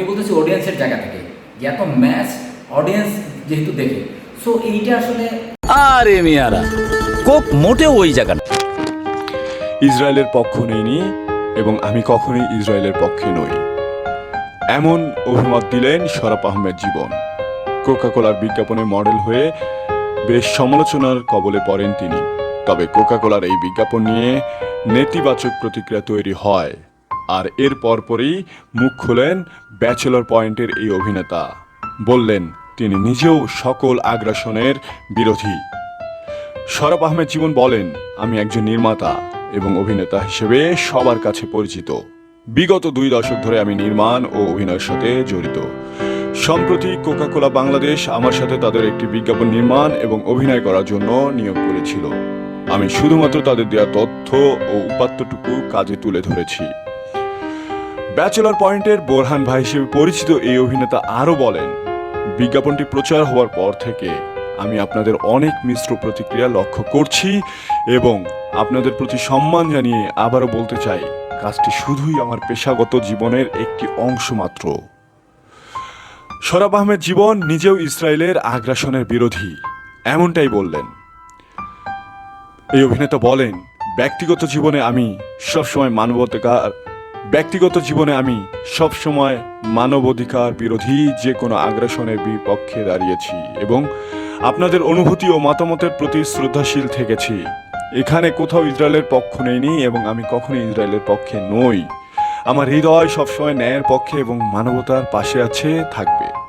আমি বলতেছি অডিয়েন্সের জায়গা থেকে যে এত ম্যাচ অডিয়েন্স যেহেতু দেখে। সো এইটা আসলে আরে মিয়ারা কোক মোটেও ওই জায়গা না। ইসরায়েলের পক্ষ নেইনি এবং আমি কখনোই ইসরায়েলের পক্ষে নই। এমন অভিমত দিলেন শরাফ আহমেদ জীবন। কোকাকোলার বিজ্ঞাপনে মডেল হয়ে বেশ সমালোচনার কবলে পড়েন তিনি। তবে কোকাকোলার এই বিজ্ঞাপন নিয়ে নেতিবাচক প্রতিক্রিয়া তৈরি হয়। আর এর পরপরই মুখ খুলেন ব্যাচেলর পয়েন্টের এই অভিনেতা। বললেন, তিনি নিজেও সকল আগ্রাসনের বিরোধী। শরফ আহমেদ জীবন বলেন, আমি একজন নির্মাতা এবং অভিনেতা হিসেবে সবার কাছে পরিচিত। বিগত দুই দশক ধরে আমি নির্মাণ ও অভিনয়ের সাথে জড়িত। সম্প্রতি কোকাকোলা বাংলাদেশ আমার সাথে তাদের একটি বিজ্ঞাপন নির্মাণ এবং অভিনয় করার জন্য নিয়োগ করেছিল। আমি শুধুমাত্র তাদের দেওয়া তথ্য ও উপাত্তটুকু কাজে তুলে ধরেছি। ব্যাচেলর পয়েন্টের বোরহান ভাই হিসেবে পরিচিত এই অভিনেতা আরও বলেন, বিজ্ঞাপনটি প্রচার হওয়ার পর থেকে আমি আপনাদের অনেক মিশ্র প্রতিক্রিয়া লক্ষ্য করছি এবং আপনাদের প্রতি সম্মান জানিয়ে আবারও বলতে চাই, কাজটি শুধুই আমার পেশাগত জীবনের একটি অংশ মাত্র। সরাব আহমেদ জীবন নিজেও ইসরায়েলের আগ্রাসনের বিরোধী। এমনটাই বললেন। এই অভিনেতা বলেন, ব্যক্তিগত জীবনে আমি সবসময় মানবাধিকার ব্যক্তিগত জীবনে আমি সবসময় মানবাধিকার বিরোধী যে কোনো আগ্রাসনের বিপক্ষে দাঁড়িয়েছি এবং আপনাদের অনুভূতি ও মতামতের প্রতি শ্রদ্ধাশীল থেকেছি। এখানে কোথাও ইসরায়েলের পক্ষ নেইনি এবং আমি কখনো ইসরায়েলের পক্ষে নই। আমার হৃদয় সবসময় ন্যায়ের পক্ষে এবং মানবতার পাশে আছে, থাকবে।